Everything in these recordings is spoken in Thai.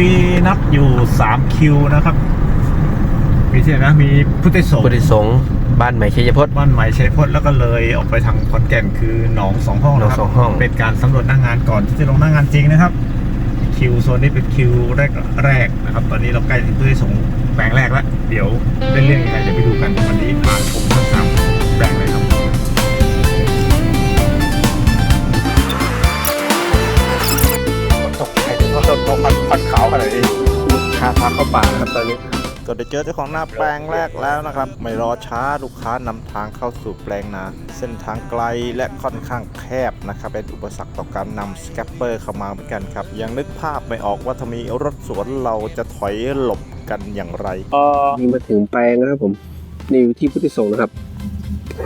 มีนัดอยู่3คิวนะครับ มีที่ไหนนะมีพุทธิสงฆ์บุรีสงฆ์บ้านใหม่ชัยพจน์บ้านใหม่ชัยพจน์แล้วก็เลยออกไปทางขอนแก่นคือหนองสองห้องนะครัหนองสองห้อง เป็นการสำรวจหน้างานก่อนที่จะลงหน้างานจริงนะครับ คิวโซนนี้เป็นคิวแรกแรกๆนะครับ ตอนนี้เราใกล้ถึงพุทธิสงฆ์แปลงแรกแล้วเดี๋ยวเล่นเรื่องยังไงเดี๋ยวไปดูกันวันนี้ผ่านผมทั้งสาม นะครับตอนนี้ก็ได้เจอเจ้าของหน้าแปลงแรกแล้วนะครับ ไม่รอช้าลูกค้านำทางเข้าสู่แปลงนา เส้นทางไกลและค่อนข้างแคบนะครับ เป็นอุปสรรคต่อการนำสแกปเปอร์เข้ามาเหมือนกันครับ ยังนึกภาพไม่ออกว่าถ้ามีรถสวนเราจะถอยหลบกันอย่างไร นี่มาถึงแปลงนะครับผม นี่อยู่ที่พุทธิสงฆ์นะครับ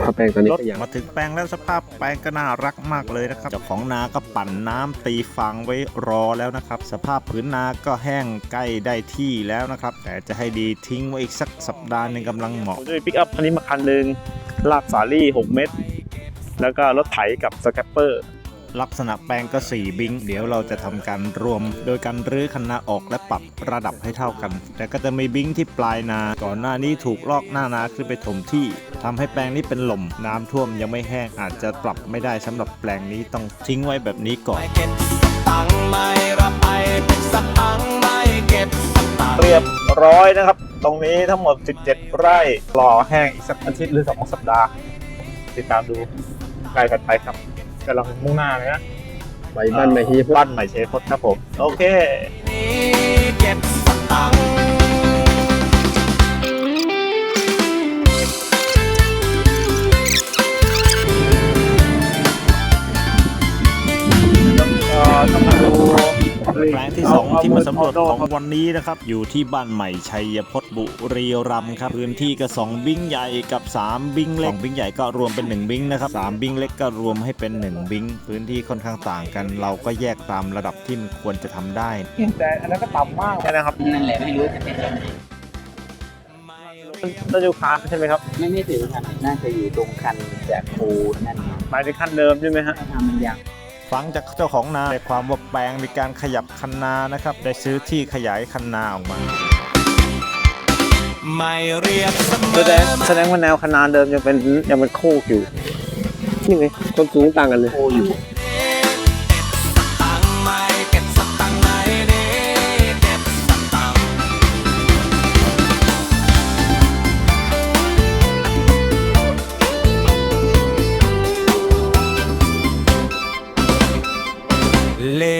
ข้าวแปลงตอนนี้รถก็ยังมาถึงแปลงแล้วสภาพแปลงก็น่ารักมากเลยนะครับเจ้าของนาก็ปั่นน้ำตีฟางไว้รอแล้วนะครับ สภาพพื้นนาก็แห้งใกล้ได้ที่แล้วนะครับ แต่จะให้ดีทิ้งไว้อีกสักสัปดาห์หนึงกำลังเหมาะผมจะมีปิกอัพอันนี้มาคันหนึ่งลากสาลี่ 6 เมตร แล้วก็รถไถกับสแคปเปอร์ ลักษณะแปลงก็ 4 บิง เดี๋ยวเราจะทำการรวม โดยการรื้อคันนาออกและปรับระดับให้เท่ากัน แต่ก็จะมีบิงที่ปลายนา ก่อนหน้านี้ถูกลอกหน้านาขึ้นไปถมที่ทำให้แปลงนี้เป็นหล่มน้ำท่วมยังไม่แห้งอาจจะปรับไม่ได้สำหรับแปลงนี้ต้องทิ้งไว้แบบนี้ก่อนไม่เก็บสตังค์ไม่รับไปสตังค์ไม่เก็บสตังค์เรียบร้อยนะครับ ตรงนี้ทั้งหมด 17 ไร่รอแห้งอีกสักอาทิตย์หรือ 2 สัปดาห์ ติดตามดูใกล้ถัดไปครับ กำลังมุ่งหน้าเลยนะไปบ้านใหม่ชัยพจน์บ้านใหม่เชฟพจน์ครับผม โอเคนี้เก็บสตัง แปลงที่2ที่มาสำรวจของวันนี้นะครับอยู่ที่บ้านใหม่ชัยพจน์บุรีรัมย์ครับพื้นที่ก็2บิงใหญ่กับ 3 บิงเล็กสองบิงใหญ่ก็รวมเป็น 1 บิงนะครับ3บิงเล็กก็รวมให้เป็น 1 บิงพื้นที่ค่อนข้างต่างกัน เราก็แยกตามระดับที่มันควรจะทำได้แต่อันนั้นก็ต่ำมากนะครับนั่นแหละไม่รู้จะเป็นยังไงต้นยูคาใช่ไหมครับ ไม่ไม่ถึงคันน่าจะอยู่ตรงคันจากโูนั่นหมายถึงขั้นเดิมใช่ไหมฮะถ้าทำมันยาก ฟังจากเจ้าของนาในความว่าแปลงมีการขยับคันนานะครับ ได้ซื้อที่ขยายคันนาออกมาไม่เรียกเสมแสอดงแสดงว่าแนวคันนาเดิมยังเป็นยังเป็นโคกอยู่ นี่ไงคนสูงต่างกันเลยตัง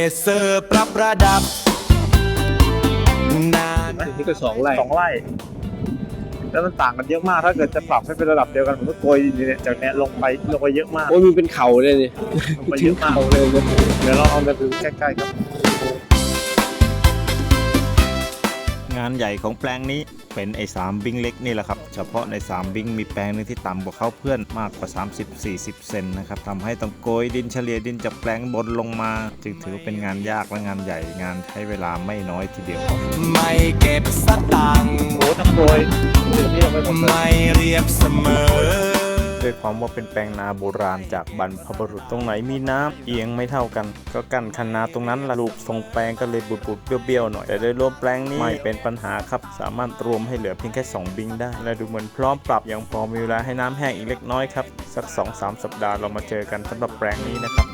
เลเซอร์ปรับระดับ นานนี่ก็สองไร่สองไร่แล้วมันต่างกันเยอะมาก ถ้าเกิดจะปรับให้เป็นระดับเดียวกันผมก็โกยเนี่ยจากเนี้ยลงไปลงไปเยอะมากโอ้ยมันเป็นเขาเลยนี่ลงไปเยอะมากเขาเลยนะเดี๋ยวเราเอาไปดูใกล้ๆครับ งานใหญ่ของแปลงนี้เป็นไอ้สามบิงเล็กนี่แหละครับ เฉพาะใน3บิงมีแปลงหนึงที่ต่ำกว่าเขาเพื่อนมากกว่า 30-40 เซนนะครับทำให้ต้องโกยดินเฉลี่ยดินจากแปลงบนลงมา จึงถือเป็นงานยากและงานใหญ่งานใช้เวลาไม่น้อยทีเดียวไม่เก็บสตังค์โอ้ทั้งโกยนี่ลงไปหมดเลยไม่เรียบเสมอ ด้วยความว่าเป็นแปลงนาโบราณจากบรรพบุรุษตรงไหนมีน้ำเอียงไม่เท่ากัน ก็กั้นคันนาตรงนั้นละลูกทรงแปลงก็เลยบุดบุดๆเบี้ยวๆหน่อย แต่โดยรวมแปลงนี้ไม่เป็นปัญหาครับ สามารถรวมให้เหลือเพียงแค่ 2 บิงได้ และดูเหมือนพร้อมปรับยังพอมีเวลาให้น้ำแห้งอีกเล็กน้อยครับสัก 2-3 สัปดาห์เรามาเจอกันสำหรับแปลงนี้นะครับ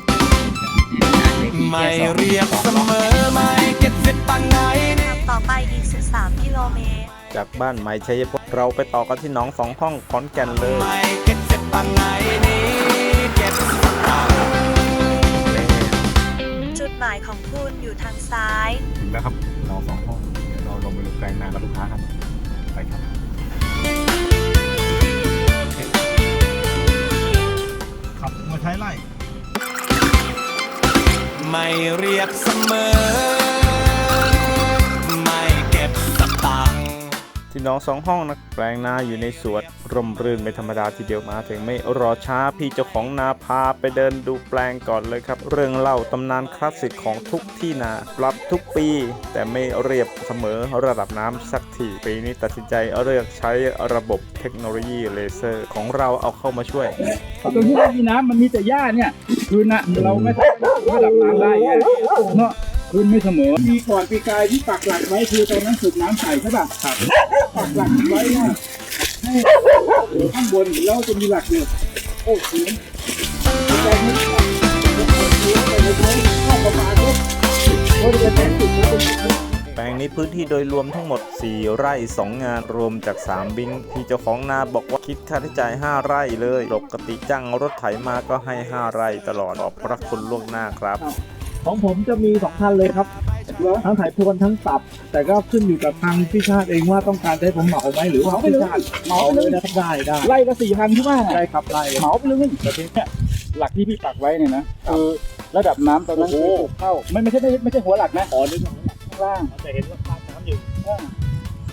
ไม่เรียบเสมอไม่เก็บสตังค์ไหนขับต่อไปอีก 13 กิโลเมตร จากบ้านใหม่ชัยพจน์เราไปต่อกันที่หนองสองห้องขอนแก่นเลย ไม่เก็บสตังค์ไหนนี่เก็บสตังค์จุดหมายของคุณอยู่ทางซ้าย ถึงแล้วครับหนองสองห้องเดี๋ยวเราลงไปดูแปลงนากับลูกค้าครับไปครับขับมาใช้ไล่ ไม่เรียบเสมอี่น้องสองห้องนะแปลงนาอยู่ในสวนร่มรื่นไม่ธรรมดาทีเดียวมาถึงไม่รอช้าพี่เจ้าของนาพาไปเดินดูแปลงก่อนเลยครับ เรื่องเล่าตำนานคลาสสิกของทุกที่นาปรับทุกปี แต่ไม่เรียบเสมอระดับน้ำสักทีปีนี้ตัดสินใจเลือกใช้ระบบเทคโนโลยีเลเซอร์ของเราเอาเข้ามาช่วยตรงที่ไม่มีน้ำมันมีแต่หญ้าเนี่ยคือนะเราไม่สามารถระดับน้ำได้เนาะ พื้นไม่เสมอ มีก่อนปีกายที่ปักหลักไว้คือตอนนั้นสูบน้ำใส่ใช่ป่ะครับปักหลักไว้เนี่ยให้ข้างบนแล้วจะมีหลักเนี่ยโอ้โหปีกายนี้ปักไปเลยเข้าประมาณนี้ก็จะเป็นจุดแล้วเป็นจุดแปลงนี้พื้นที่โดยรวมทั้งหมด 4 ไร่ 2 งานรวมจาก 3 บิงที่เจ้าของนาบอกว่าคิดค่าใช้จ่าย 5 ไร่เลย ปกติจ้างรถไถมาก็ให้ 5 ไร่ตลอดขอบพระคุณล่วงหน้าครับ ของผมจะมีสองคันเลยครับทั้งถ่ายพรวนทั้งตับ แต่ก็ขึ้นอยู่กับทางพี่ชาติเองว่าต้องการให้ผมเหมาไหมหรือว่าพี่ชาติเหมาเลยนะครับได้ได้ไล่ละสี่พันที่ว่าได้ครับไล่เหมาไปเลยแต่ทีเนี้ยหลักที่พี่ปักไว้เนี่ยนะคือระดับน้ำตอนนั้นคือปลูกเข้าไม่ไม่ใช่ไม่ใช่ไม่ใช่หัวหลักนะอ๋อนึกข้างล่างจะเห็นว่าน้ำอยู่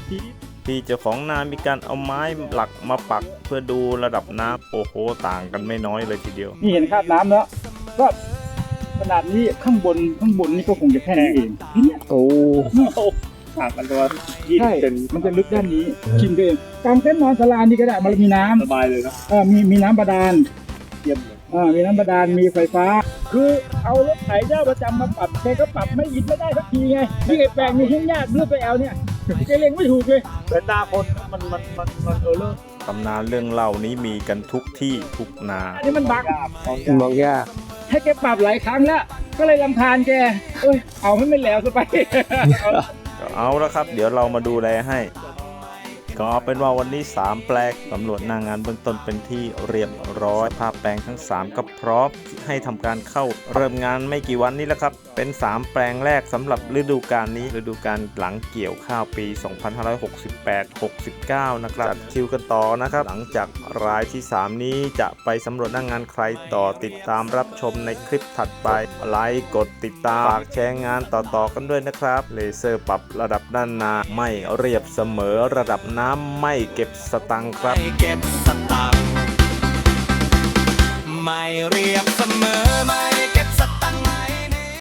ทีนี้ที่เจ้าของนามีการเอาไม้หลักมาปักเพื่อดูระดับน้ำโอ้โหต่างกันไม่น้อยเลยทีเดียวนี่เห็นคราบน้ำแล้วก็ ขนาดนี้ข้างบนข้างบนนี่ก็คงจะแค่นี้เองทีเนี้ยโอ้ห่างกันตัวยี่สิใช่บเซนมันจะลึกด้านนี้ชิมตัวเองกางเต็นท์นอนสลานี่ก็ได้มันมีน้ำสบายเลยนะเออมีมีน้ำบาดาลเยี่ยมเลยเออมีน้ำบาดาลมีไฟฟ้า คือเอารถไถเจ้าประจำมาปรับแกก็ปรับไม่ยินไม่ได้สักทีไงที่ไอ้แปลงมีทิ้งยากเลือกไปเอาเนี่ยแกเล็งไม่ถูกเลยเป็นหน้าคนมันมันมันมันเออเลิกตำนานเรื่องเล่านี้มีกันทุกที่ทุกนาอันนี้มันบักมองยาก ให้แกปรับหลายครั้งแล้วก็เลยลำคาญแกเอ้ยเอาให้มันแล้วซะไป เอาละครับ เดี๋ยวเรามาดูแลให้ ก็เอาเป็นว่าวันนี้ 3 แปลงตำรวจหนางงานเบื้องต้นเป็นที่เรียบร้อยภาพแปลงทั้ง 3 ก็พร้อมให้ทำการเข้าเริ่มงานไม่กี่วันนี้แล้วครับ เป็น 3 แปลงแรกสำหรับฤดูกาลนี้ฤดูกาลหลังเกี่ยวข้าวปี 2568-69 นะครับจัดคิวกันต่อนะครับ หลังจากรายที่ 3 นี้จะไปสำรวจหน้างงานใครต่อติดตามรับชมในคลิปถัดไปไลค์กดติดตามฝากแชร์งานต่อๆกันด้วยนะครับเลเซอร์ปรับระดับด้านหน้าไม่เรียบเสมอระดับน้ำไม่เก็บสตังค์ครับ ไม่เก็บสตังไม่เรียบเสมอไม่